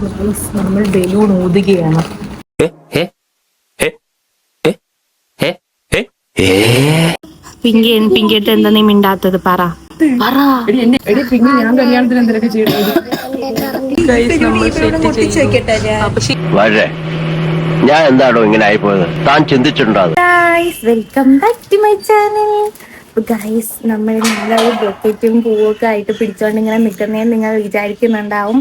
നമ്മൾ ബലൂൺ ഊതുകയാണ്. പിങ്കി പിങ്കിട്ട് എന്താ നീ മിണ്ടാത്തത് പറ. പറ. ഞാൻ കല്യാണത്തിന് എന്തൊക്കെ. ഞാൻ എന്താണോ ഇങ്ങനെ ആയിപ്പോയത്? താൻ ചിന്തിച്ചിട്ടുണ്ടോ അത്? Welcome back to my channel guys നമ്മൾ നല്ലൊരു ബൊക്കറ്റും പൂവൊക്കെ ആയിട്ട് പിടിച്ചോണ്ട് ഇങ്ങനെ നിൽക്കുന്നതെന്ന് നിങ്ങൾ വിചാരിക്കുന്നുണ്ടാവും.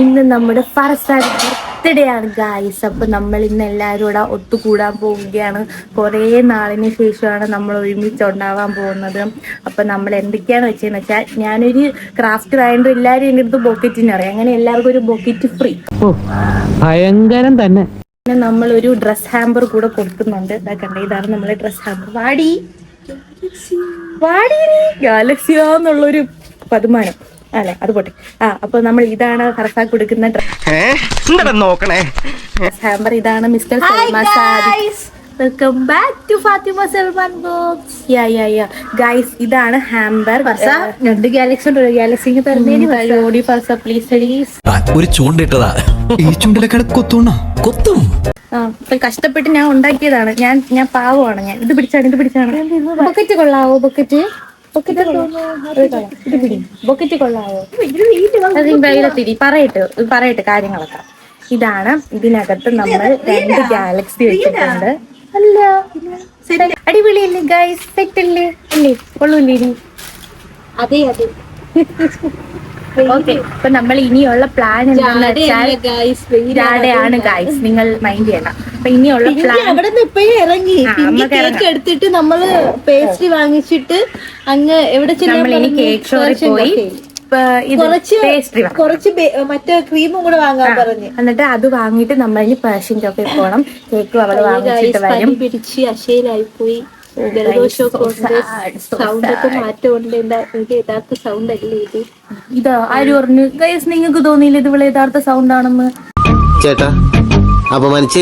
ഇന്ന് നമ്മുടെ ഫർസ്റ്റ് ബർത്ത്ഡേ ആണ് ഗൈസ് അപ്പൊ നമ്മൾ ഇന്ന് എല്ലാവരും കൂടെ ഒത്തുകൂടാൻ പോവുകയാണ്. കുറേ നാളിന് ശേഷമാണ് നമ്മൾ ഒരുമിച്ച് ഉണ്ടാവാൻ പോകുന്നത്. അപ്പൊ നമ്മൾ എന്തൊക്കെയാണ് വെച്ചതെന്ന് വെച്ചാൽ ഞാനൊരു ക്രാഫ്റ്റ് ആയതുകൊണ്ട് എല്ലാവരും എന്റെ അടുത്ത് ബൊക്കറ്റിന് അറിയാം അങ്ങനെ എല്ലാവർക്കും ഒരു ബൊക്കറ്റ് ഫ്രീ ഭയങ്കരം തന്നെ. പിന്നെ നമ്മളൊരു ഒരു ഡ്രസ് ഹാമ്പർ കൂടെ കൊടുക്കുന്നുണ്ട്. ഇതാ കണ്ടേ ഇതാണ് നമ്മളെ ഡ്രസ് ഹാമ്പർ വാടി. വാടി ഗാലക്സിയാന്നുള്ളൊരു പതിമാനം. അല്ലെ? അത് പോട്ടെ. ആ അപ്പൊ നമ്മൾ ഇതാണ് ഹർഫ കൊടുക്കുന്ന നോക്കണേ? സാമ്പർ ഇതാണ് mister Salman welcome back to Fathima Salman box yeah yeah yeah guys ഇതാണ് ഹാമ്പർ രണ്ട് ഗാലക്സി ഉണ്ട്. ഗാലക്സിക്ക് ഓടി ഫർസ പ്ലീസ് പ്ലീസ് ഒരു ചൂണ്ടിട്ടതാ ഈ ചൂണ്ടിലൊക്കെ കൊത്തൂണ കൊത്തും. കഷ്ടപ്പെട്ട് ഞാൻ ഉണ്ടാക്കിയതാണ്. ഞാൻ ഞാൻ പാവമാണ് ഞാൻ. ഇത് പിടിച്ചാണ് ഇത് പിടിച്ചാണ്. ബൊക്കറ്റ് കൊള്ളാവോ ബൊക്കറ്റ്? ബൊക്കറ്റ് കൊള്ളാവോ? അത് വെയിലത്തിരി പറയട്ടെ പറയട്ടെ കാര്യങ്ങളൊക്കെ. ഇതാണ് ഇതിനകത്ത് നമ്മൾ രണ്ട് ഗാലക്സി വെച്ചിട്ടുണ്ട്. അല്ല. അടിപൊളിയല്ലേ ഗൈസ് സെറ്റ് അല്ലേ? അല്ലേ കൊള്ളൂല്ലേ അതെ അതെ. ഓക്കെ ഇപ്പൊ നമ്മൾ ഇനിയുള്ള പ്ലാൻ എന്താണെന്ന് വെച്ചാൽ ജാടയാണ് ഗൈസ് നിങ്ങൾ മൈൻഡ് ചെയ്യണം. അപ്പൊ ഇനിയുള്ള പ്ലാൻ അവിടെ നിന്ന് ഇപ്പഴേ ഇറങ്ങി. കേക്ക് എടുത്തിട്ട് നമ്മൾ പേസ്ട്രി വാങ്ങിച്ചിട്ട് അങ്ങ് എവിടെ നമ്മൾ ഇനി കേക്ക് ഷോറിൽ പോയി കുറച്ച് കുറച്ച് മറ്റേ ക്രീമും കൂടെ വാങ്ങാൻ പറഞ്ഞു. എന്നിട്ട് അത് വാങ്ങിയിട്ട് നമ്മൾ ഇനി പേർഷ്യൻ ചോപ്പിൽ പോകണം കേക്ക് അവിടെ വാങ്ങിച്ചിട്ട് വരും. പിടിച്ച് അശയിലായി പോയി ജലദോഷമൊക്കെ ഉണ്ട്. സൗണ്ട് ഒക്കെ മാറ്റമുണ്ട്. എന്താ ഇത് യഥാർത്ഥ സൗണ്ട് അല്ലേ ഇത്? ഇത് ആര് പറഞ്ഞു? ഗൈസ് നിങ്ങൾക്ക് തോന്നിയില്ല ഇത് ഇവിടെ യഥാർത്ഥ സൗണ്ട് ആണെന്ന്? ചേട്ടാ അപമാനിച്ചേ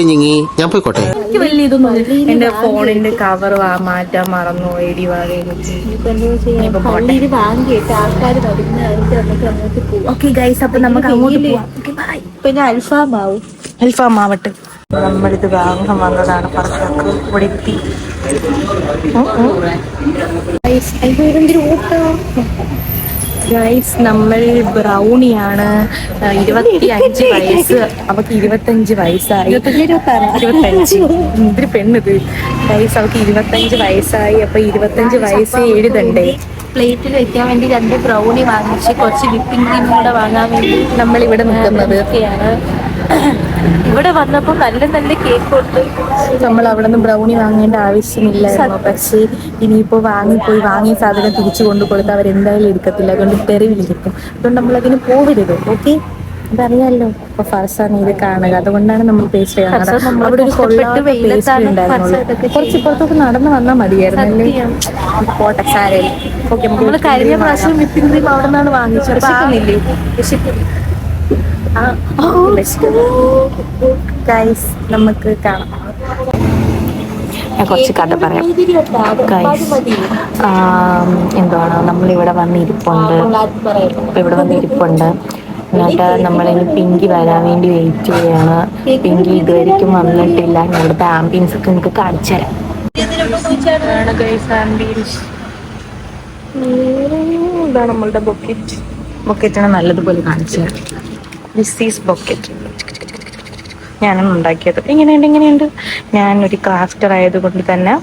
ഞാൻ പോയിക്കോട്ടെ? എനിക്ക് വലിയ ഇതൊന്നും എന്റെ ഫോണിന്റെ കവർ മാറ്റാൻ മറന്നു എടി വാങ്ങിയിട്ട് ആൾക്കാർ വരുന്ന അതിന്റെ നമുക്ക് അങ്ങോട്ട് പോവാം. ഓക്കെ ഗൈസ് അപ്പൊ നമുക്ക് അങ്ങോട്ട് പോവാം. പിന്നെ അൽഫാം ആവും അൽഫാം ആവട്ടെ നമ്മളിത് വാങ്ങാൻ വന്നതാണ് പറഞ്ഞു ഇവിടെ എത്തി ഗൈസ് നമ്മൾ ബ്രൗണിയാണ്. ഇരുപത്തി അഞ്ച് വയസ്സ്. അവക്ക് ഇരുപത്തഞ്ച് വയസ്സായി. ഇരുപത്തഞ്ച് എന്തൊരു പെണ്ണിത്. ഗൈസ് അവക്ക് ഇരുപത്തഞ്ച് വയസ്സായി. അപ്പൊ ഇരുപത്തഞ്ച് വയസ്സ് എഴുതണ്ടേ? പ്ലേറ്റിൽ വെക്കാൻ വേണ്ടി രണ്ട് ബ്രൗണി വാങ്ങിച്ച് കുറച്ച് വിപ്പിംഗ് ക്രീം കൂടെ വാങ്ങാൻ വേണ്ടി നമ്മൾ ഇവിടെ നിൽക്കുന്നത്. ഒക്കെയാണ് ഇവിടെ വന്നപ്പോ നല്ല നല്ല കേക്ക് കൊടുത്തു. നമ്മൾ അവിടെ നിന്ന് ബ്രൗണി വാങ്ങേണ്ട ആവശ്യമില്ലായിരുന്നു പക്ഷേ ഇനിയിപ്പോ വാങ്ങിപ്പോയി വാങ്ങിയ സാധനം തിരിച്ചു കൊണ്ട് കൊടുത്ത് അവരെന്തായാലും എടുക്കത്തില്ല. അതുകൊണ്ട് തെരുവിലിരിക്കും അതുകൊണ്ട് നമ്മൾ അതിന് പോവരുത്. ഓക്കെ? അതറിയാലോ. അപ്പൊ ഫർസാണ് ഇത് കാണുക. അതുകൊണ്ടാണ് നമ്മൾ പേസ്റ്റ് നമ്മൾ അവിടെ ഒരു കൊള്ളാത്ത പേസ്റ്റ് ഉണ്ടായിരുന്നുള്ളൂ. കുറച്ച് ഇപ്പുറത്തോട്ട് നടന്നു വന്നാൽ മതിയായിരുന്നു. അല്ലേ? പോട്ടെ സാരേ ഓക്കെ നമ്മൾ കഴിഞ്ഞ പ്രാവശ്യം വിപ്പിംഗ് ക്രീം അവിടെ നിന്നാണ് വാങ്ങിച്ചത്. വിശക്കുന്നില്ലേ? ആ- ഗൈസ് നമുക്ക് കാണാം. ഞാൻ കുറച്ച് കഥ പറയാം. ഗൈസ് എന്താണ് നമ്മളിവിടെ വന്നിരിപ്പുണ്ട്. ഇവിടെ വന്നിരിപ്പുണ്ട്. എന്നിട്ട് നമ്മളിനി പിങ്കി വരാൻ വേണ്ടി വെയിറ്റ് ചെയ്യാണ്. പിങ്കി ഇതുവരെയ്ക്കും വന്നിട്ടില്ല. ഞങ്ങളുടെ ആംബിയൻസ് ഒക്കെ നിങ്ങൾക്ക് കാണിച്ചു തരാം. ഇതാണ് നമ്മളുടെ ബൊക്കറ്റ് നല്ലതുപോലെ കാണിച്ചു തരാം. ദിസ് ഈസ് ബൊക്കറ്റ് ഞാനാണ് ഉണ്ടാക്കിയത്. എങ്ങനെയുണ്ട് എങ്ങനെയുണ്ട് ഞാൻ ഒരു ക്രാഫ്റ്റർ ആയതുകൊണ്ട് തന്നെ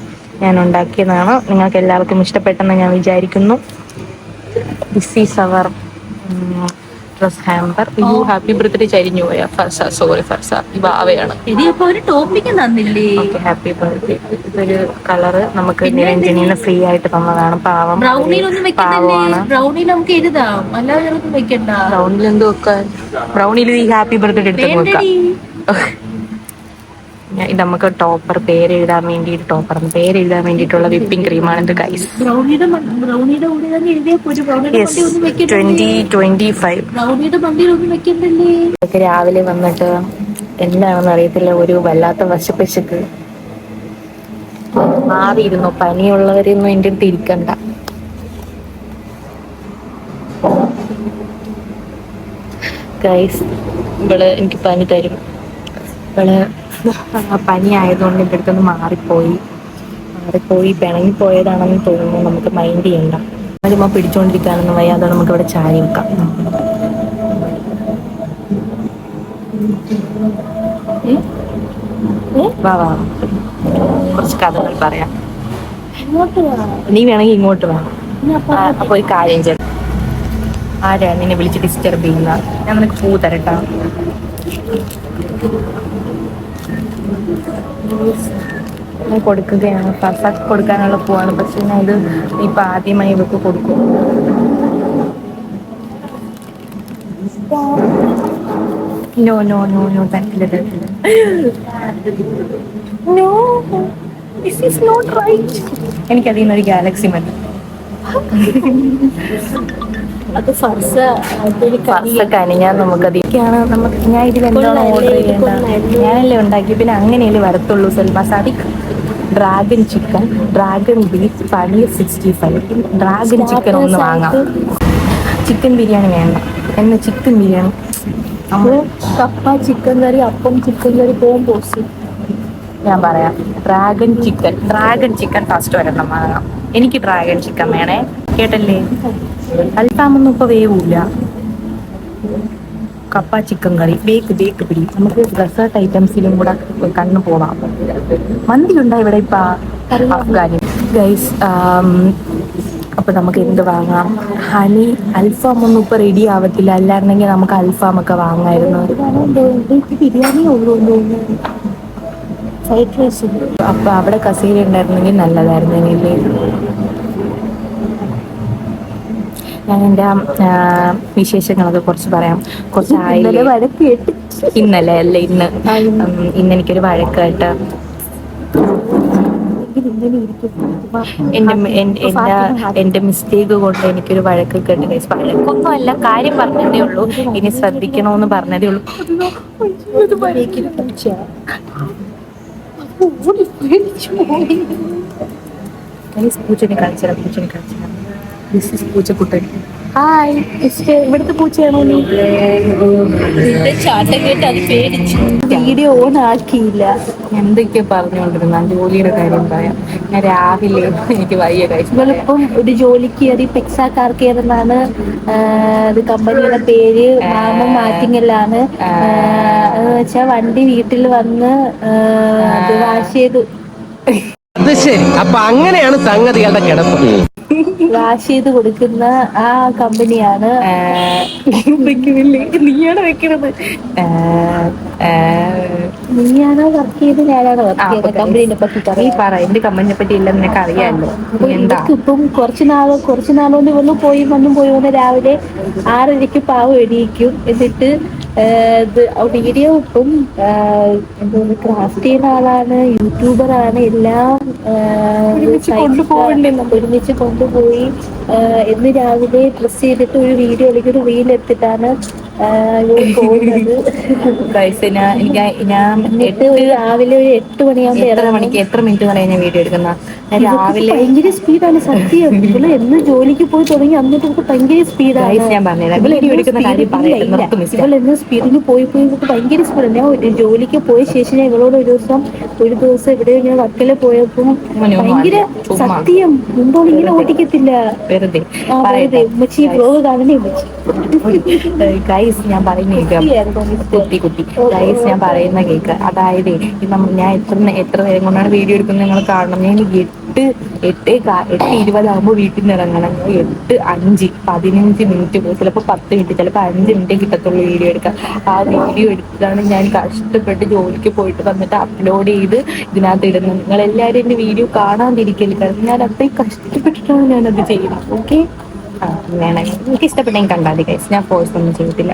ഞാൻ ഉണ്ടാക്കിയതാണ്. നിങ്ങൾക്ക് എല്ലാവർക്കും ഇഷ്ടപ്പെട്ടെന്ന് ഞാൻ വിചാരിക്കുന്നു. This is our dress hamper you happy birthday ചരിഞ്ഞു പോയ ഫർസ സോറി ഫർസ എടി അപ്പൊ ഒരു ടോപ്പിക്ക് തന്നില്ലേ? ഓക്കെ ഹാപ്പി ബർത്ത്ഡേ ഇതൊരു കളറ് നമുക്ക് നിരഞ്ജനിന്ന് ഫ്രീ ആയിട്ട് തന്നതാണ്. പാവം. ബ്രൗണിയിലൊന്നും വെക്കണ്ടല്ലേ? പാവമാണ്. ബ്രൗണിയിൽ നമുക്ക് എഴുതാം. അല്ലാതെ വെക്കണ്ട. ബ്രൗണിൽ എന്ത് വെക്കാൻ? ബ്രൗണിൽ ഈ ഹാപ്പി ബർത്ത്ഡേ എടുത്ത് വെക്കാം. ഇത് നമുക്ക് ടോപ്പർ പേര് എഴുതാൻ വേണ്ടിയിട്ട് ടോപ്പർ പേര് എഴുതാൻ വേണ്ടിട്ടുള്ള വിപ്പിംഗ് ക്രീമാണ് ഇത് ഗൈസ് ട്വന്റി ഫൈവ് രാവിലെ വന്നിട്ട് എന്താണെന്ന് അറിയത്തില്ല. ഒരു വല്ലാത്ത വശപ്പശക്ക് മാറിയിരുന്നു. പനിയുള്ളവരെയൊന്നും എന്റെ അടുത്ത് ഇരിക്കണ്ട. ഗൈസ് ഇവൾ എനിക്ക് പനി തരും. ഇവൾ പനി ആയതുകൊണ്ട് ഇവിടെ അടുത്തൊന്ന് മാറിപ്പോയി. മാറിപ്പോയി പിണങ്ങിപ്പോയതാണെന്ന് തോന്നുന്നു. നമുക്ക് മൈൻഡ് ചെയ്യണ്ട. ചുമ്മാ പിടിച്ചോണ്ടിരിക്കാനൊന്നും വയ്യ. അതുകൊണ്ട് നമുക്ക് ഇവിടെ ചാരി വെക്കാം? വാ വാ കുറച്ച് കഥകൾ പറയാം. നീ വേണമെങ്കിൽ ഇങ്ങോട്ട് വാ. അപ്പൊ ഒരു കാര്യം ചെയ്യാം ആരാ നിന്നെ വിളിച്ച് ഡിസ്റ്റർബ് ചെയ്യുന്ന ഞാൻ നിനക്ക് പൂ തരട്ടാ. ഞാൻ കൊടുക്കുകയാണ്. ഫസാക്ക് കൊടുക്കാനുള്ള പൂവാണ്. പക്ഷേ ഞാൻ ഇത് ഇപ്പൊ ആദ്യമായി ഇവർക്ക് കൊടുക്കും. നോ നോ നോ നോ തരത്തില്ല തരത്തില്ല. No this is not right എനിക്കതിൽ നിന്നൊരു ഗാലക്സി മതി. അത് ഫർസ അതൊരു കനി ഫർസക്കാണ് ഞാൻ നമുക്കതിക്കാണ് നമുക്ക് ഞാൻ ഇതിൽ എന്താണ് ഓർഡർ ചെയ്യേണ്ടത്. ഞാനല്ലേ ഉണ്ടാക്കി പിന്നെ അങ്ങനെയല്ലേ വരത്തുള്ളൂ Salma Sadiq dragon chicken dragon beef paneer sixty five dragon chicken ഒന്ന് വാങ്ങാം. ചിക്കൻ ബിരിയാണി വേണ്ട. എന്ന ചിക്കൻ ബിരിയാണി. കപ്പ ചിക്കൻ കറി അപ്പം ചിക്കൻ കറി പോകും പോസ്റ്റ് ഞാൻ പറയാം. Dragon chicken dragon chicken first വരണം വാങ്ങാം. എനിക്ക് ഡ്രാഗൺ ചിക്കൻ വേണേ. കേട്ടല്ലേ? അൽഫാമൊന്നും ഇപ്പൊ വേവില്ല കപ്പ ചിക്കൻ കറി ബേക്ക് ബേക്ക് പിടി. നമുക്ക് ഡെസേർട്ട് ഐറ്റംസിലും കൂടെ കണ്ണു പോവാം. മന്തി ഉണ്ടോ ഇവിടെ ഇപ്പൊ? അഫ്ഗാനി. ഗൈസ് അപ്പൊ നമുക്ക് എന്ത് വാങ്ങാം? ഹണി അൽഫാം ഒന്നും ഇപ്പൊ റെഡി ആവത്തില്ല. അല്ലായിരുന്നെങ്കിൽ നമുക്ക് അൽഫാം ഒക്കെ വാങ്ങായിരുന്നു ബിരിയാണി ഉള്ളൂ ഫ്രൈഡ് റൈസ് അപ്പൊ അവിടെ കസേര ഉണ്ടായിരുന്നെങ്കിൽ നല്ലതായിരുന്നു എനിക്ക് ഞാൻ എന്റെ വിശേഷങ്ങളൊക്കെ കുറച്ച് പറയാം കുറച്ച് ഇന്നലെ അല്ല ഇന്ന് ഇന്ന് എനിക്കൊരു വഴക്കായിട്ട് എന്റെ എന്റെ എന്റെ മിസ്റ്റേക്ക് കൊണ്ട് എനിക്കൊരു വഴക്ക് കേട്ട് കഴിച്ചു വഴക്കൊന്നും അല്ല കാര്യം പറഞ്ഞതേ ഉള്ളൂ ഇനി ശ്രദ്ധിക്കണമെന്ന് പറഞ്ഞതേ ഉള്ളൂ പൂച്ചനെ കളിച്ചിടാം പൂച്ചനെ കളിച്ചിടാം ദിസ് ഇസ് പൂച്ചക്കുട്ടൻ ഹായ് ഇവിടുത്തെ പൂച്ചയാണോ നീ? ചാട്ടം കേട്ട് അത് പേടിച്ചു. വീഡിയോ ഓൺ ആക്കിയില്ല. എന്തൊക്കെയാ പറഞ്ഞുകൊണ്ടിരുന്ന. ജോലിയുടെ കാര്യം പറയാം ഞാൻ രാവിലെ എനിക്ക് വയ്യ കഴിച്ചു ഇവളിപ്പം ഒരു ജോലിക്ക് കയറി പെക്സ കാർ കെയർ എന്നാണ് ഇത് കമ്പനിയുടെ പേര് മാമ മാറ്റിങ്ങലാണ്. വെച്ചാൽ വണ്ടി വീട്ടിൽ വന്ന് വാഷ് ചെയ്തു. അത് ശരി. അപ്പൊ അങ്ങനെയാണ് സംഗതികളുടെ കിടപ്പ്. വാഷ് ചെയ്ത് കൊടുക്കുന്ന ആ കമ്പനിയാണ് വെക്കുന്നില്ലേ നീയാണ് വെക്കണത്. നീയാണോ വർക്ക് ചെയ്ത് ഞാനാണോ വർക്ക് ചെയ്ത കമ്പനീനെ പറ്റി നീ പറയാം പറ എന്റെ കമ്പനിയെ പറ്റി ഇല്ല നിനക്ക് അറിയാമല്ലോ ഇപ്പം കുറച്ച് നാൾ കുറച്ച് നാളുകൊണ്ട് ഇവന്ന് പോയി വന്നും പോയി വന്ന് രാവിലെ ആറരയ്ക്ക് പാവ് എണീക്കും. എന്നിട്ട് വീഡിയോ ഇപ്പം ക്രാഫ്റ്റ് ചെയ്യുന്ന ആളാണ് യൂട്യൂബറാണ് എല്ലാം ഒരുമിച്ച് കൊണ്ടുപോകണ്ടേ ഒരുമിച്ച് കൊണ്ടുപോയി. ഇന്ന് രാവിലെ ഡ്രസ് ചെയ്തിട്ട് ഒരു വീഡിയോ അല്ലെങ്കിൽ ഒരു റീൽ എടുത്തിട്ടാണ് രാവിലെ ഒരു എട്ട് മണിയാകുമ്പോ എത്ര മണിക്ക് എത്ര മിനിറ്റ് വീഡിയോ എടുക്കുന്ന? രാവിലെ ഭയങ്കര സ്പീഡാണ് സത്യം. ഇവൾ എന്ന് ജോലിക്ക് പോയി തുടങ്ങി അന്നിട്ട് ഇവർക്ക് ഭയങ്കര സ്പീഡാണ് ഞാൻ പറഞ്ഞുതരാം. ഇവൾ എന്ന് പോയി പോയി ഭയങ്കര സ്പീഡാണ് ഞാൻ ജോലിക്ക് പോയ ശേഷം ഞാൻ ഇവളോട് ഒരു ദിവസം ഒരു ദിവസം ഇവിടെ ഞാൻ വർക്കല പോയപ്പോ ഭയങ്കര സത്യം. മുമ്പോൾ ഇങ്ങനെ ഓടിക്കത്തില്ല. വെറുതെ. ഉമ്മച്ചി ബ്ലോഗ് കാണണേ ഉമ്മച്ചി. ഗൈസ് ഞാൻ പറയുന്ന കേൾക്കുക കുട്ടി കുട്ടി ഗൈസ് ഞാൻ പറയുന്ന കേക്ക്. അതായത് ഞാൻ എത്ര എത്ര നേരം കൊണ്ടാണ് വീഡിയോ എടുക്കുന്നത് നിങ്ങൾ കാണണം. ഞാൻ എട്ട് എട്ട് എട്ട് ഇരുപതാകുമ്പോൾ വീട്ടിൽ നിന്ന് ഇറങ്ങണം. എട്ട് അഞ്ച് പതിനഞ്ച് മിനിറ്റ് പോകും ചിലപ്പോൾ പത്ത് മിനിറ്റ് ചിലപ്പോൾ അഞ്ച് മിനിറ്റേ കിട്ടത്തുള്ളൂ വീഡിയോ എടുക്കുക ആ വീഡിയോ എടുത്തിട്ടാണ് ഞാൻ കഷ്ടപ്പെട്ട് ജോലിക്ക് പോയിട്ട് വന്നിട്ട് അപ്ലോഡ് ചെയ്ത് ഇതിനകത്ത് ഇടുന്നത്. നിങ്ങൾ എല്ലാവരും എന്റെ വീഡിയോ കാണാതിരിക്കൽ കാരണം ഞാൻ അത്രയും കഷ്ടപ്പെട്ടിട്ടാണ് ഞാനത് ചെയ്യുന്നത്. ഓക്കെ ആ വേണമെങ്കിൽ എനിക്ക് ഇഷ്ടപ്പെട്ടെങ്കിൽ കണ്ടാതി കൈസ് ഞാൻ ഫോഴ്സ് ഒന്നും ചെയ്തിട്ടില്ല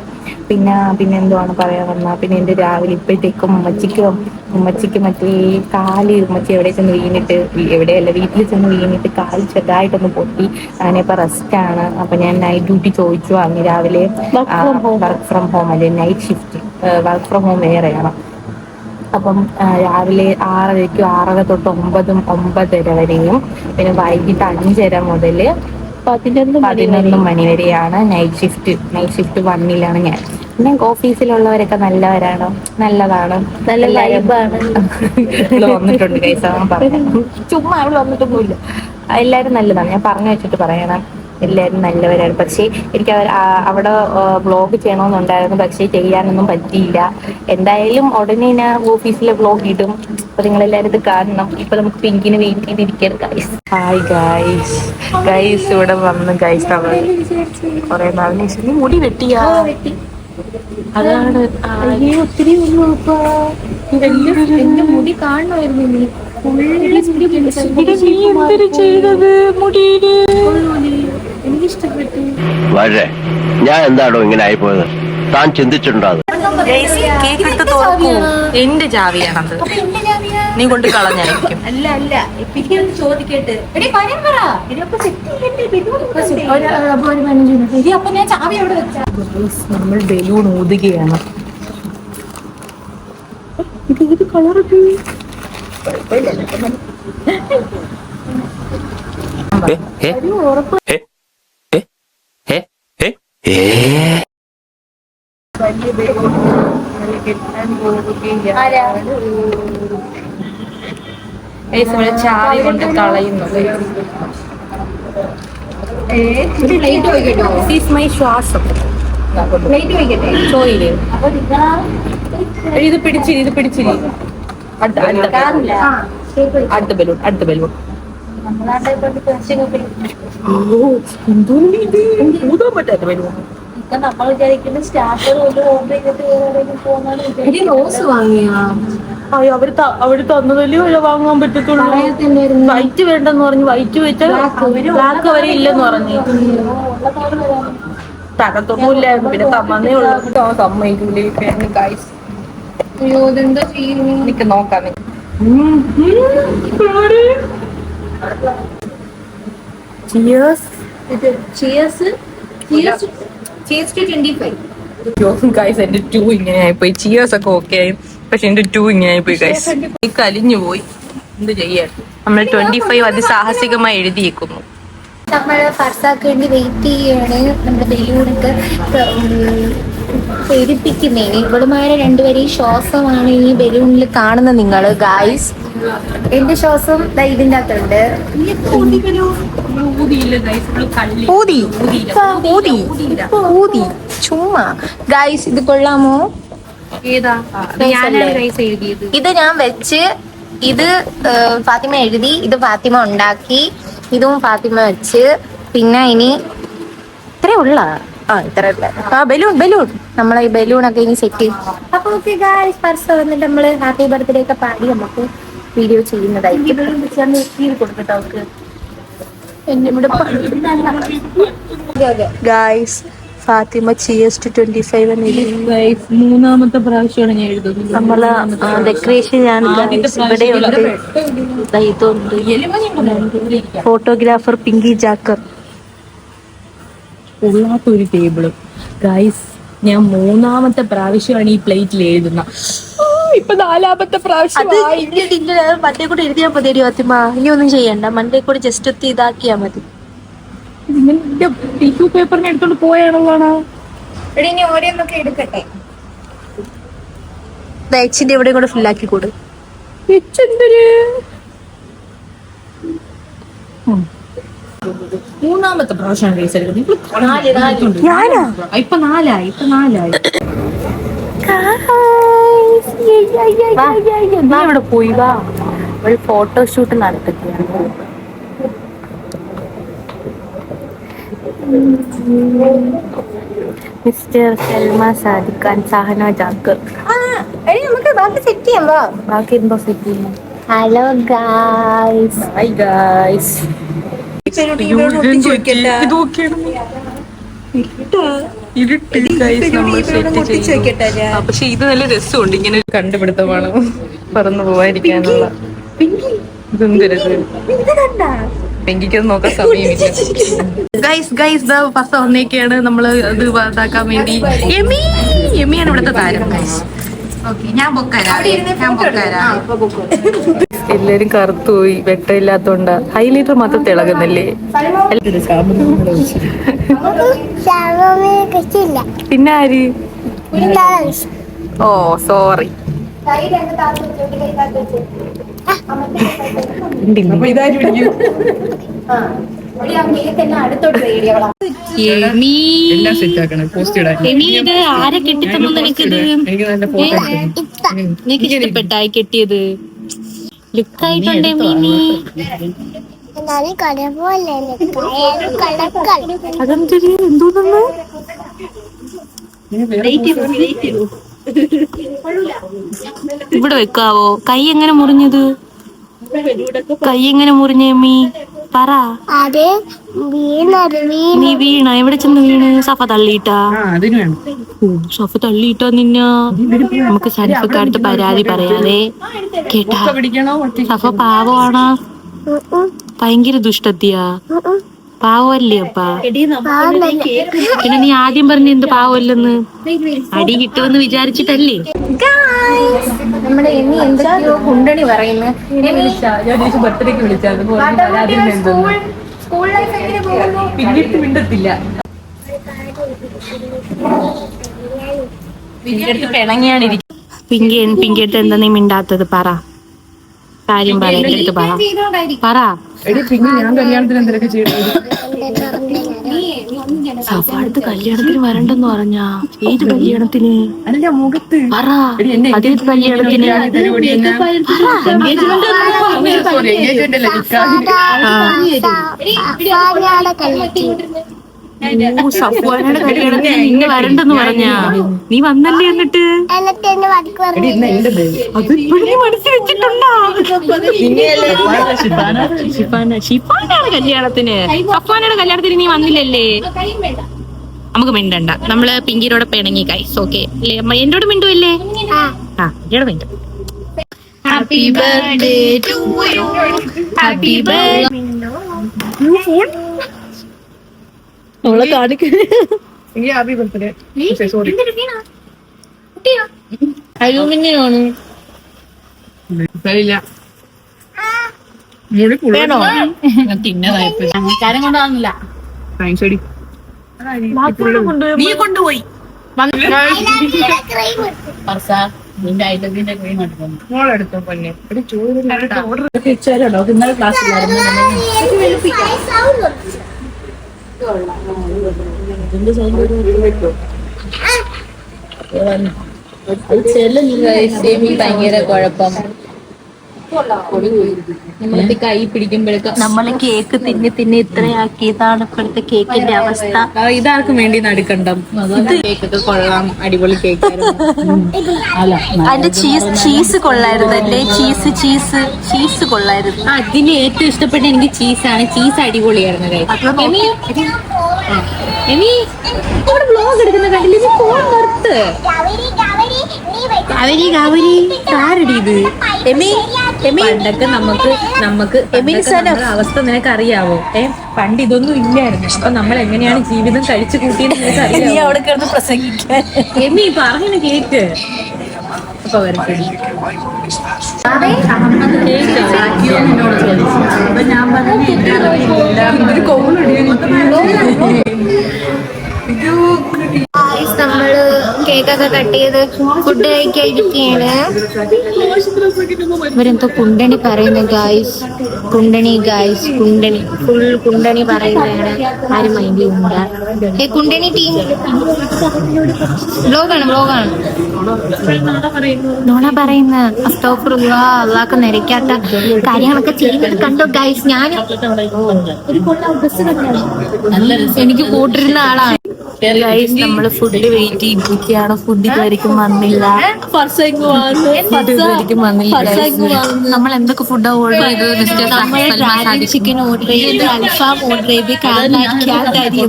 പിന്നെ പിന്നെ എന്തുവാണ് പറയാൻ വന്ന? പിന്നെ എന്റെ രാവിലെ ഇപ്പോഴത്തേക്കും ഉമ്മച്ചിക്കും ഉമ്മച്ചിക്ക് മറ്റേ ഈ കാൽ ഉമ്മച്ചി എവിടെ ചെന്ന് വീണിട്ട് എവിടെയല്ല വീട്ടിൽ ചെന്ന് വീണിട്ട് കാൽ ചെറുതായിട്ടൊന്ന് പൊട്ടി. ഞാനിപ്പോൾ റെസ്റ്റാണ് അപ്പം ഞാൻ നൈറ്റ് ഡ്യൂട്ടി ചോദിച്ചു. അങ്ങ് രാവിലെ. വർക്ക് ഫ്രം ഹോം അല്ലെ? Night shift work from home വേറെയാണ് അപ്പം രാവിലെ ആറരയ്ക്കും ആറര തൊട്ട് ഒമ്പതും ഒമ്പതര വരെയും പിന്നെ വൈകിട്ട് അഞ്ചര മുതൽ പതിനൊന്ന് മണി വരെയാണ്. നൈറ്റ് ഷിഫ്റ്റ് നൈറ്റ് ഷിഫ്റ്റ് വണ്ണിലാണ് ഞാൻ. പിന്നെ ഓഫീസിലുള്ളവരൊക്കെ നല്ലവരാണോ? നല്ലതാണ്. നല്ല വന്നിട്ടുണ്ട് കൈസ പറഞ്ഞു ചുമ്മാ അവൾ വന്നിട്ടൊന്നുമില്ല. എല്ലാരും നല്ലതാണ്. ഞാൻ പറഞ്ഞു വെച്ചിട്ട് പറയണം. എല്ലാവരും നല്ലവരാണ്. പക്ഷേ എനിക്ക് അവർ അവിടെ വ്ളോഗ് ചെയ്യണമെന്നുണ്ടായിരുന്നു. പക്ഷേ ചെയ്യാനൊന്നും പറ്റിയില്ല. എന്തായാലും ഉടനെ ഞാൻ ഓഫീസിലെ വ്ളോഗ് ഇടും. അപ്പൊ നിങ്ങൾ എല്ലാവരും ഇത് കാണണം. ഇപ്പൊ നമുക്ക് പിങ്കിന് വെയിറ്റ് ചെയ്തിരിക്കണം ഗൈസ് ഹായ് ഗൈസ് ഗൈസ് ഇവിടെ വന്ന് ഗൈസ് അവർ കുറെ നാളിന് ശേഷം നീ മുടി വെട്ടിയാ? അതാണ് ഒത്തിരി എന്റെ മുടി കാണണമായിരുന്നു നീ ചെയ്തത് മുടിയിൽ എനിക്കിഷ്ടപ്പെട്ടു. വളരെ ഞാൻ എന്താണോ ഇങ്ങനെ ആയി ആയിപ്പോയത്? താൻ ചിന്തിച്ചിട്ടുണ്ടോ അത്? കേക്ക് എടുത്ത് തുറക്കൂ എന്റെ ചാവിയാണത് നീ കൊണ്ട് കളഞ്ഞായിരിക്കും. അല്ല അല്ല. പിന്നെ ചോദിക്കട്ടെ. എടി കാര്യം പറ. ഇതിനൊക്കെ സെറ്റ് ചെയ്യണ്ടേ? അപ്പൊ ഞാൻ ചാവി എവിടെ വെച്ചാ. നമ്മൾ ബലൂൺ ഊതുകയാണ്. ഇത് ഏത് ചാവി കൊണ്ട് ശ്വാസം. ചോയിൽ. ഇത്? പിടിച്ചിരി ഇത് പിടിച്ചിരി. അടുത്ത അടുത്ത ബലൂൺ അടുത്ത ബലൂൺ. നമ്മൾ വിചാരിക്കുന്ന ഓർഡർ ചെയ്തിട്ട് വേറെ റോസ് വാങ്ങിയാ. അയ്യോ അവർ അവർ തന്നതല്ലേ വല്ല വാങ്ങാൻ പറ്റത്തുള്ളൂ? വൈറ്റ് വേണ്ടെന്ന് പറഞ്ഞു വൈറ്റ് വെച്ചാൽ ബ്ലാക്ക് വരെ ഇല്ലെന്ന് പറഞ്ഞു. തകത്തൊന്നുമില്ലായിരുന്നു പിന്നെ തമ്മന്നേ ഉള്ളൂ. സമ്മതിക്കൂലേ ഗൈസ് അയ്യോ ഇതെന്താ ചെയ്യുന്നു? നിക്ക് നോക്കാം. ഇത് cheers cheers cheers to twenty five അയ്യോ, guys, എന്റെ ടൂ ഇങ്ങനെ ആയിപ്പോയി. ചിയേഴ്സ് ഒക്കെ ഓക്കെ ആയി. പക്ഷെ എന്റെ ടു ഇങ്ങനെ ആയിപ്പോയി ഗൈസ് കലിഞ്ഞു പോയി. എന്ത് ചെയ്യാൻ നമ്മൾ ട്വന്റി ഫൈവ് അതിസാഹസികമായി എഴുതിയേക്കുന്നു. നമ്മൾ ഫർസാക്ക് വേണ്ടി വെയിറ്റ് ചെയ്യാണ്. നമ്മുടെ ബലൂണൊക്കെ പെരുപ്പിക്കുന്നതിന് ഇവളുമാരെ രണ്ടുപേരെയും ശ്വാസമാണ് ഈ ബലൂണിൽ കാണുന്ന നിങ്ങൾ ഗായ്സ് എന്റെ ശ്വാസം ഇതിന്റെ അകത്തുണ്ട്. ഊതി. ഊതി. ഊതി. ചുമ്മാ. ഗൈസ് ഇത് കൊള്ളാമോ? ഇത് ഞാൻ വെച്ച് ഇത് ഫാത്തിമ എഴുതി ഇത് ഫാത്തിമ ഉണ്ടാക്കി ഇതും ഫാത്തിമ വെച്ച് പിന്നെ ഇനി ഇത്രേ ഉള്ള. ആ ഇത്ര ആ ബലൂൺ ബലൂൺ. നമ്മളെ ഈ ബലൂൺ ഒക്കെ ഇനി സെറ്റ് ചെയ്യും. അപ്പൊ ഓക്കെ ഗായ്സ് പർസ വന്നിട്ട് നമ്മൾ ഹാപ്പി ബർത്ത്ഡേ ഒക്കെ പാടി നമുക്ക് വീഡിയോ ചെയ്യുന്നതായിരിക്കും. Guys Fathima cheers to twenty five മൂന്നാമത്തെ പ്രാവശ്യമാണ് ഞാൻ എഴുതുന്നത്. നമ്മൾ ഡെക്കറേഷൻ ഞാൻ ഇവിടെ ഉണ്ട് ദാ ഇതുണ്ട്. ഫോട്ടോഗ്രാഫർ പിങ്കി ജാക്കർ ഉള്ളാത്തൊരു ടേബിൾ ഗായ്സ് ഞാൻ മൂന്നാമത്തെ പ്രാവശ്യമാണ് ഈ പ്ലേറ്റിൽ എഴുതുന്ന ഇപ്പൊ നാലാമത്തെ പ്രാവശ്യം അത് മണ്ടേ കൂടെ എഴുതിയാ മതി എടി ഫാത്തിമ. ഇനി ഒന്നും ചെയ്യണ്ട. മണ്ടേ കൂടെ ജസ്റ്റ് ഒത്തി ഇതാക്കിയാ മതി. ടിഷ്യൂ പേപ്പറിനെ എടുത്തോണ്ട് ഇവിടെ ഇനി ഓരോന്നൊക്കെ എടുക്കട്ടെ. കൂടെ കൊടു. എന്തൊരു മൂന്നാമത്തെ പ്രാവശ്യമാണ് കേസ് എടുക്കുന്നത്. ഞാനാ? ഇപ്പൊ നാലായി ഇപ്പൊ നാലായി. നീ ഇവിടെ പോയി? വാ. ഒരു ഫോട്ടോഷൂട്ട് നടത്തുകയാണ് മിസ്റ്റർ സൽമ സാദിഖാൻ ഖാൻ സഹന ജാക്കർ നമുക്ക് ബാക്കി സെറ്റ് ചെയ്യാം വാ. ബാക്കി എന്തോ സെറ്റ് ചെയ്യുന്നു ഹലോ ഗായ്സ് ഹായ് ഗായ്സ് പക്ഷെ ഇത് നല്ല രസമുണ്ട് ഇങ്ങനെ ഒരു കണ്ടുപിടുത്തമാണ് പറന്നു പോവാതിരിക്കാനുള്ള. നോക്കാൻ സമയമില്ല. ഗൈസ് ഗൈസ് ഫസ്റ്റ് വന്നേക്കാണ് നമ്മൾ ഇത് ഇതാക്കാൻ വേണ്ടി. എമി എമിയാണ് ഇവിടുത്തെ താരം ഗൈസ് ഓക്കെ ഞാൻ പോയി ഞാൻ പൊക്കരാ എല്ലാരും കറുത്തുപോയി ഹൈ ഹൈലൈറ്റർ മാത്രം തിളകുന്നില്ലേ പിന്നെ ആര്? ഓ സോറി എല്ലാം ആരെ കെട്ടിത്തന്നു നിനക്കിത്? നിനക്ക് ഇഷ്ടപ്പെട്ടായി കെട്ടിയത്? ലുക്കായിട്ടുണ്ട് മിനി അതെന്തൊരു എന്തോന്നു ഇവിടെ വെക്കാവോ? കൈ എങ്ങനെ മുറിഞ്ഞത്? കൈ എങ്ങനെ മുറിഞ്ഞമ്മി പറ. അത് വീണത് വീണ. നീ വീണ? എവിടെ ചെന്ന് വീണ്? സഫ തള്ളിയിട്ടാ? ആ അതിന് വേണം. ഓ, സഫ തള്ളിയിട്ടോ നിന്ന? നമുക്ക് സരിഫക്കാരത്ത് പരാതി പറയാതെ കേട്ടാ? സഫ പാവമാണാ. ഭയങ്കര ദുഷ്ടത്തിയാ. പാവല്ലേ അപ്പാ പിന്നെ നീ ആദ്യം പറഞ്ഞ എന്ത് പാവല്ലെന്ന്? അടി കിട്ടുമെന്ന് വിചാരിച്ചിട്ടല്ലേ? നമ്മുടെ എന്തൊക്കെയോ കുണ്ടണി പറയുന്നു. ബർത്ത്ഡേക്ക് മിണ്ടത്തില്ല. പിങ്കി പിങ്കിയെടുത്ത് എന്താ നീ മിണ്ടാത്തത് പറ. കാര്യം പറ എന്റെ അടുത്ത് പറ. പറ. എടി പിന്നെ ഞാൻ കല്യാണത്തിന് എന്തൊക്കെ ചെയ്യണത് സഫ അടുത്ത് കല്യാണത്തിന് വരണ്ടെന്ന് പറഞ്ഞാ ഏത് കല്യാണത്തിന്? അല്ല മുഖത്ത്. പറ. എടി എന്നെ അതേത് കല്യാണത്തിന്? പരിപാടി സഫ്വാനയുടെ കല്യാണത്തിന് നിന്നെ വരണ്ടെന്ന് പറഞ്ഞാ? നീ വന്നല്ലേ എന്നിട്ട്. അത് ഇപ്പോഴും മനസ്സിൽ വെച്ചിട്ടുണ്ടോ? ഷിഫാന ഷിഫാനയുടെ കല്യാണത്തിന്. സഫ്വാനയുടെ കല്യാണത്തിന് നീ വന്നില്ലല്ലേ? നമുക്ക് മിണ്ടണ്ട. നമ്മൾ പിങ്കിരോടെ പിണങ്ങി കൈസ് ഓക്കെ എന്നോട് മിണ്ടുവല്ലേ? ആ. എന്നോട് മിണ്ടും. Happy birthday to you happy birthday നമ്മളെ കാണിക്കുന്നു എനിക്ക് happy birthday. പക്ഷേ, sorry. അലൂമിനിയാണ് സാരില്ല. മുടി full തിന്നതായപ്പോ കാണിക്കുന്നു. നീ കൊണ്ടുപോയി പൊന്നെ ചോറ് ഓർഡർ ഇന്നലെ ക്ലാസ്സിലായിരുന്നു ഭയങ്കര കുഴപ്പം നമ്മളിപ്പോ കൈ പിടിക്കുമ്പോഴേക്കും നമ്മൾ കേക്ക് തിന്നി തിന്നി ഇത്രയാക്കിയതാണ് ഇപ്പോഴത്തെ കേക്കിന്റെ അവസ്ഥ. ഇതാർക്കും വേണ്ടി നടുക്കണ്ടം. കേക്കൊക്കെ കൊള്ളാം. അടിപൊളി കേക്ക് അതിന്റെ ചീസ് ചീസ് കൊള്ളായിരുന്നു. അല്ലേ ചീസ് ചീസ് ചീസ് കൊള്ളായിരുന്നു. അതിന് ഏറ്റവും ഇഷ്ടപ്പെട്ട എനിക്ക് ചീസാണ്. ചീസ് അടിപൊളിയായിരുന്നു. എമി? എമി? ഇവിടെ ബ്ലോഗ് എടുക്കുന്ന കണ്ടില്ല? ഫോൺ നിർത്ത്. കവരി കാവരി. ആരടി ഇത്? Amy Amy. പണ്ടൊക്കെ നമുക്ക് നമുക്ക് അവസ്ഥ നിനക്ക് അറിയാവോ ഏ പണ്ട് ഇതൊന്നും ഇല്ലായിരുന്നു. അപ്പൊ നമ്മൾ എങ്ങനെയാണ് ജീവിതം കഴിച്ചു കൂട്ടിയത് നിനക്ക് അറിയാവോ അവിടെ കിടന്ന് പ്രസംഗിക്കാൻ. എമി പറഞ്ഞു കേക്ക്. അപ്പൊ വരട്ടെ. അപ്പൊ ഞാൻ നമ്മൾ കേക്കൊക്കെ കട്ട് ചെയ്ത് ഫുഡ് കഴിക്കാതിരിക്കുകയാണ് ഇവരെന്തോ കുണ്ടണി പറയുന്നു ഗായ്സ് കുണ്ടണി ഗായ്സ് കുണ്ടണി ഫുൾ കുണ്ടണി പറയുന്നതാണ്. ആരും മൈൻഡ് ചെയ്യുന്നില്ല. ഏ കുണ്ടണി ടീം ബ്ലോഗാണ് ബ്ലോഗാണ് നോണ പറയുന്ന അസ്തോഫറുള്ള അള്ളാക്ക് നിരക്കാത്ത കാര്യങ്ങളൊക്കെ ചെയ്യുന്നത് കണ്ടോ ഗൈസ് ഞാൻ എനിക്ക് കൂട്ടിരുന്ന ആളാണ്. ഗൈസ് നമ്മൾ ഫുഡ് വെയിറ്റ് ചെയ്തിരിക്കുകയാണ്. ഫുഡ് ഇതുവരെയും വന്നില്ല. വന്നില്ല. നമ്മൾ എന്തൊക്കെ ഫുഡാ ഓർഡർ ചെയ്തത് ചിക്കൻ ഓർഡർ ചെയ്ത് അൽഫാം ഓർഡർ ചെയ്ത് കാന്താരി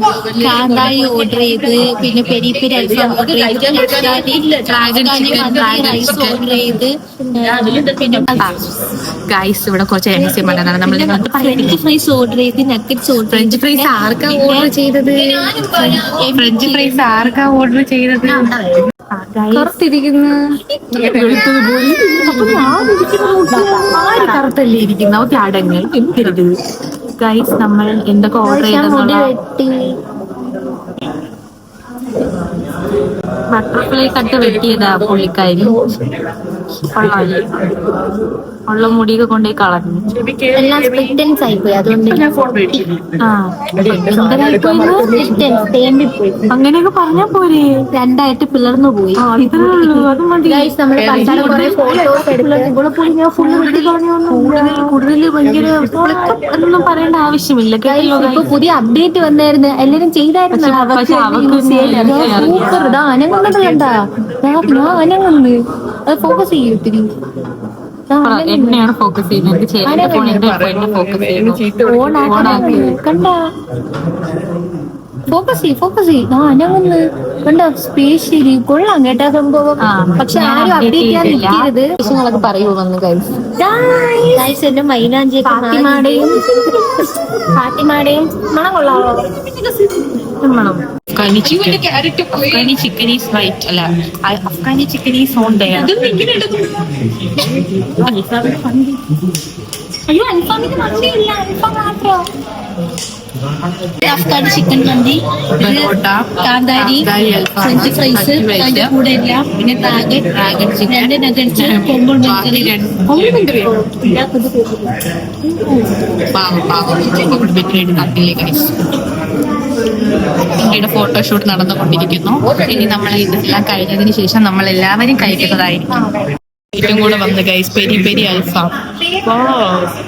കാന്താരി ഓർഡർ ചെയ്ത്. പിന്നെ പെരി പെരി അൽഫാം ഓർഡർ ചെയ്ത് ഡ്രാഗൺ ചിക്കൻ ഓർഡർ ചെയ്ത് പിന്നെ ഗൈസ് ഇവിടെ കുറച്ച് രഹസ്യം പറഞ്ഞതാണ്. നമ്മൾ ഫ്രഞ്ച് ഫ്രൈസ് ഓർഡർ ചെയ്ത് നക്കറ്റ്സ് ഓർഡർ ഫ്രഞ്ച് ഫ്രൈസ് ആർക്കാ ഓർഡർ ചെയ്തത്? ഫ്രഞ്ച് ഫ്രൈസ് ആർക്കാ ഓർഡർ ചെയ്തത്. കറുത്തിരിക്കുന്നു. വെളുത്തത് പോയി അപ്പൊ ആര് കറുത്തല്ലേ ഇരിക്കുന്ന? അടങ്ങൾ. എനിക്കരുത് ഗൈസ് നമ്മൾ എന്തൊക്കെ ഓർഡർ ചെയ്തെന്നുള്ള ബട്ടർഫ്ലൈ കട്ട് വെട്ടിയതാ പുള്ളിക്കാരി. കൊള്ളാല്ലേ ഉള്ള മുടിയൊക്കെ കൊണ്ടുപോയി കളഞ്ഞു. എല്ലാം സ്പ്ലിറ്റൻസ് ആയിപ്പോയി. അതുകൊണ്ട് അങ്ങനെയൊക്കെ പറഞ്ഞാ പോരെ. രണ്ടായിട്ട് പിളർന്നു പോയി. കൂടുതൽ ഭയങ്കര എന്നൊന്നും പറയേണ്ട ആവശ്യമില്ല. കേട്ടോ ഇപ്പൊ പുതിയ അപ്ഡേറ്റ് വന്നായിരുന്നു. എല്ലാരും ചെയ്തായിരുന്നു അവർക്ക് സൂപ്പർ ഇതാ അനങ്ങുന്നത് കണ്ടാ. ഞാൻ അനങ്ങുന്നു. അത് ഫോക്കസ് ചെയ്യും ഒത്തിരി ദാ അനങ്ങുന്നു. എന്നെയാണ് ഫോക്കസ് ചെയ്യുന്നത്. കണ്ടാ? ഫോക്കസ് ചെയ്യ് ഫോക്കസ് ചെയ്യ്. ദാ അനങ്ങുന്നു കണ്ട? സ്പേഷ്യലി കൊള്ളാം കേട്ടാ സംഭവം. ആ, പക്ഷെ ആരും അപ്ഡേറ്റ് ചെയ്യാൻ. നിൽക്കരുത്. വിഷയങ്ങളൊക്കെ പറയൂ വന്ന് ഗൈസ് എന്റെ മൈലാഞ്ചി ഫാത്തിമാടെയും ഫാത്തിമാടെയും മണം കൊള്ളാവോ? മണം Afghani chicken Afghani chicken is white അല്ല Afghani chicken is on there അയ്യോ അൽഫാമിന് മന്തിയില്ല അൽഫാം മാത്രം അഫ്ഗാനി ചിക്കൻ മന്തി കാന്താരി ഫ്രഞ്ച് ഫ്രൈസ് അതിന്റെ കൂടെ എല്ലാം പിന്നെ ഡ്രാഗൺ ഡ്രാഗൺ ചിക്കൻ രണ്ട് നഗൻസ് കൊമ്പുണ്ട് ബാക്കി രണ്ട് കോംപ്ലിമെന്ററിയോ പാവം പാവം ഇവിടെ ബെറ്റിനായിട്ട് പിന്നീട് ഫോട്ടോഷൂട്ട് നടന്നുകൊണ്ടിരിക്കുന്നു. ഇനി നമ്മൾ ഇതെല്ലാം കഴിഞ്ഞതിന് ശേഷം നമ്മൾ എല്ലാവരും കഴിക്കുന്നതായിരിക്കും. ഏറ്റവും കൂടെ വന്ന് guys peri peri alfaham.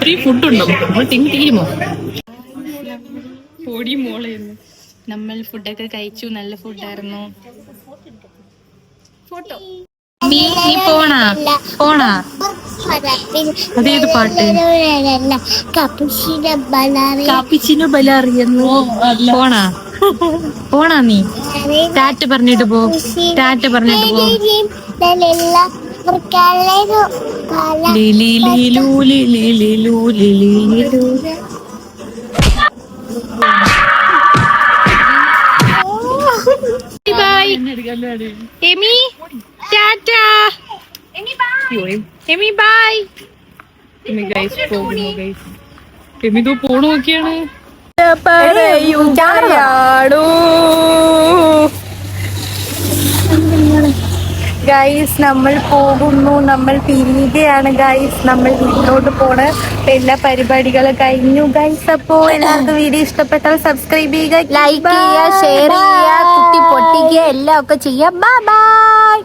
Free food ഉണ്ടോ? നമ്മൾ തിങ്ങി തീരുമോ? പൊടി മോളെ. നമ്മൾ ഫുഡൊക്കെ കഴിച്ചു. നല്ല ഫുഡായിരുന്നു ഫോട്ടോ നീ നീ പോണാ? പോണാ? അതേത് പാട്ട്? കാപ്പിച്ചിനോ ബലാറിയെന്നു. പോണാ? പോണാ നീ? ടാറ്റ പറഞ്ഞിട്ട് പോ. ടാറ്റ പറഞ്ഞിട്ട് പോ. Lili Lilu Lili Lilu Lili bye! Bye Emi tata Emi bye Emi guys പോകുന്നു ഗൈസ് എമി തോ പോണു നോക്കിയാണ്? ഗൈസ് നമ്മൾ പോകുന്നു. നമ്മൾ തിരിയുകയാണ് ഗൈസ് നമ്മൾ വീട്ടിലോട്ട് പോണ്. എല്ലാ പരിപാടികളും കഴിഞ്ഞു ഗൈസ് അപ്പോ എല്ലാവർക്കും വീഡിയോ ഇഷ്ടപ്പെട്ടാൽ സബ്സ്ക്രൈബ് ചെയ്യുക. ലൈക്ക് ചെയ്യുക ഷെയർ ചെയ്യുക കുട്ടി പൊട്ടിക്കുക എല്ലാം ഒക്കെ ചെയ്യുക. Bye bye